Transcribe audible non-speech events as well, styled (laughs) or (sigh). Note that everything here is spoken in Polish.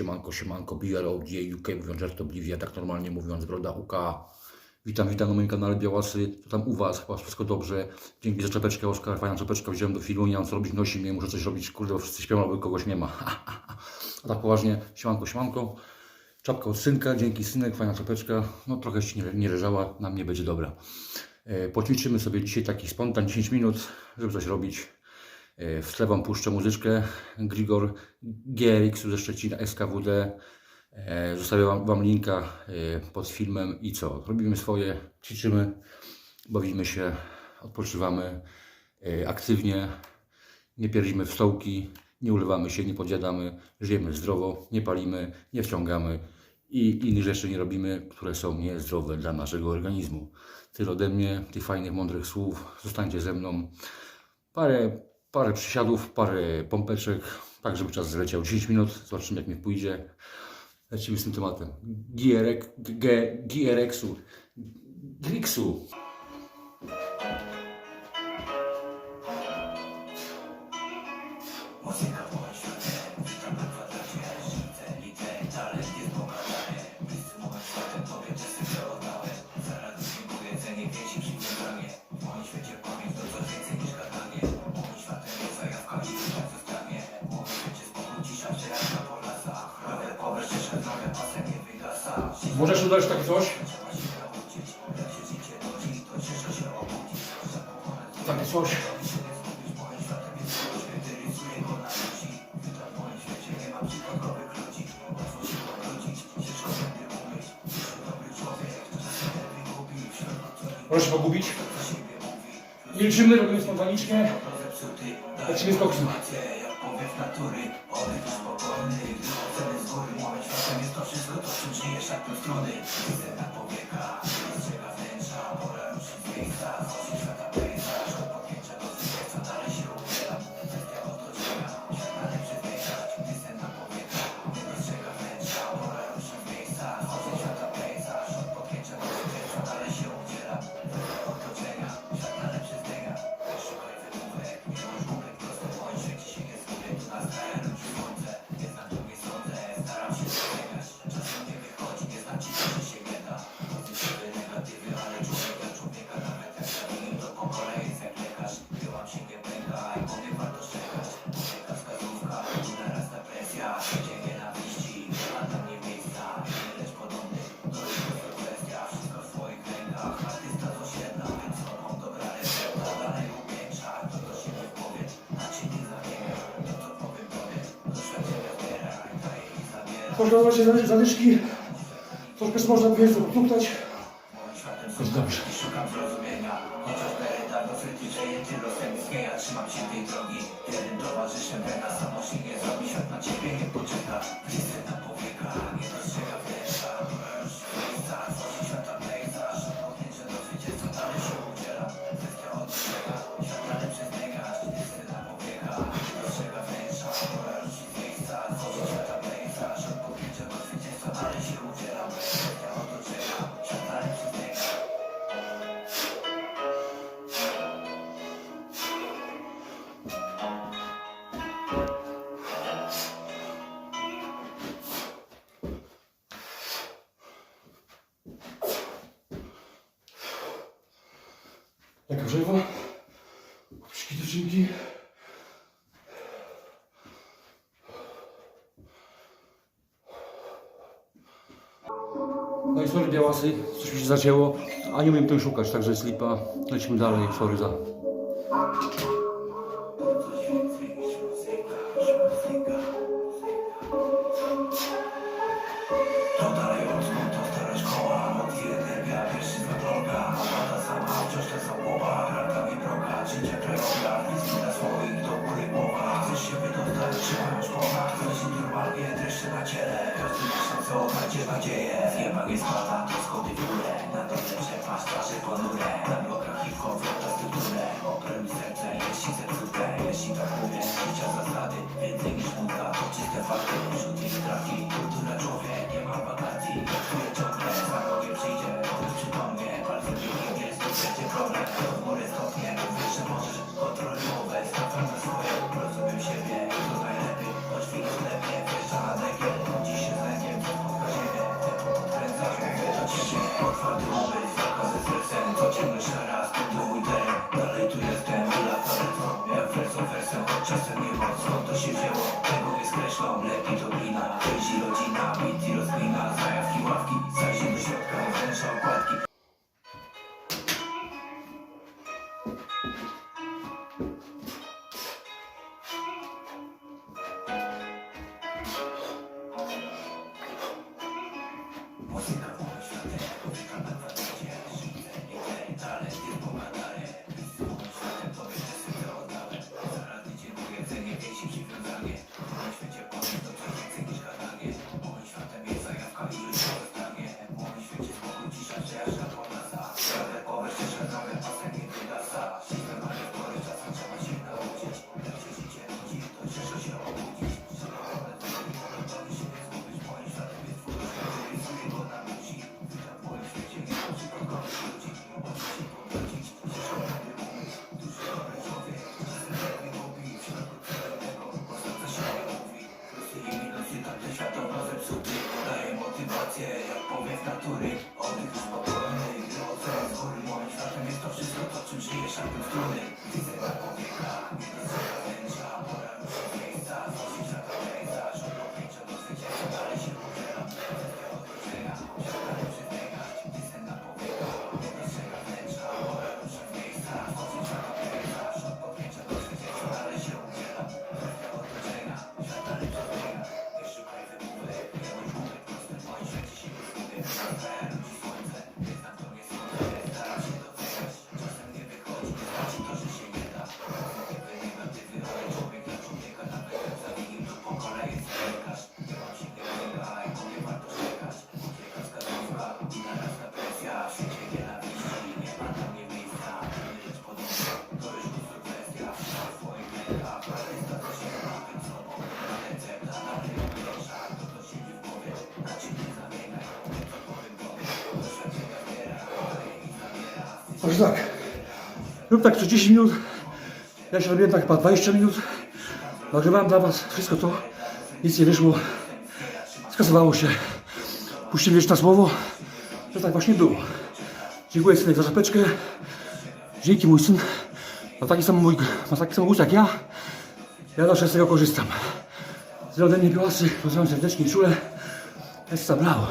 Siemanko, siemanko, BLOG, UK, mówiąc żartobliwie, tak normalnie mówiąc, Broda UK. Witam, witam na moim kanale Białasy. Co tam u Was? Chyba wszystko dobrze. Dzięki za czapeczkę, Oskar. Fajna czapeczka wziąłem do filmu. Nie mam co robić, nosi mnie, muszę coś robić. Kurde, bo wszyscy śpią, albo kogoś nie ma. (laughs) A tak poważnie, siemanko, siemanko. Czapka od synka, dzięki synek, fajna czapeczka. No trochę się nie, nie leżała, na mnie będzie dobra. E, Poćwiczymy sobie dzisiaj taki spontan 10 minut, żeby coś robić. W tle Wam puszczę muzyczkę Grigor GRX ze Szczecina SKWD. E, Zostawię wam, wam linka e, pod filmem i co? Robimy swoje, ćwiczymy, bawimy się, odpoczywamy e, aktywnie, nie pierdzimy w stołki, nie ulewamy się, nie podjadamy, żyjemy zdrowo, nie palimy, nie wciągamy i innych rzeczy nie robimy, które są niezdrowe dla naszego organizmu. Tyle ode mnie, tych fajnych, mądrych słów. Zostańcie ze mną. Parę, parę przysiadów, parę pompeczek, tak żeby czas zleciał 10 minut. Zobaczymy jak mi pójdzie. Lecimy z tym tematem. GRX, G- GRX-u. Grixu. Muzyka się wygubi W środku co nie Możesz się pogubić. liczymy, robimy spontanicznie. Lecimy z koksem. Moim światem jest to wszystko To czym żyjesz, jak tu struny Widzę na powieka, Można się zadyszki. Troszkę można powiedzieć, popluknąć. Moim światem są Jest dobrze. i szukam zrozumienia Chociaż dawno fryty, że je ty losem istnieje Trzymam się tej drogi, wiernym towarzyszem samo się nie zrobi, świat na ciebie nie na powieka, Jak grzewa. Kupczki dziewczynki. No i sorry białasy, coś mi się zacięło, a nie umiem tym szukać, także jest lipa. Lecimy dalej, sorry za. Odnajdzie nadzieję. Z nieba nie spada, to schody w górę Na drodze przepaść, twarze ponure. Na blokach hip-hop, strukturę from it. Także tak, lub tak co 10 minut, ja się robiłem tak chyba 20 minut, nagrywałem dla Was wszystko to, nic nie wyszło, skasowało się, puściłem jeszcze na słowo, że tak właśnie było. Dziękuję synek za zapeczkę. dzięki mój syn, ma taki sam, mój, ma taki sam jak ja, ja zawsze z tego korzystam. Z ode mnie piłasy, pozdrawiam serdecznie i czule, jest zabrało.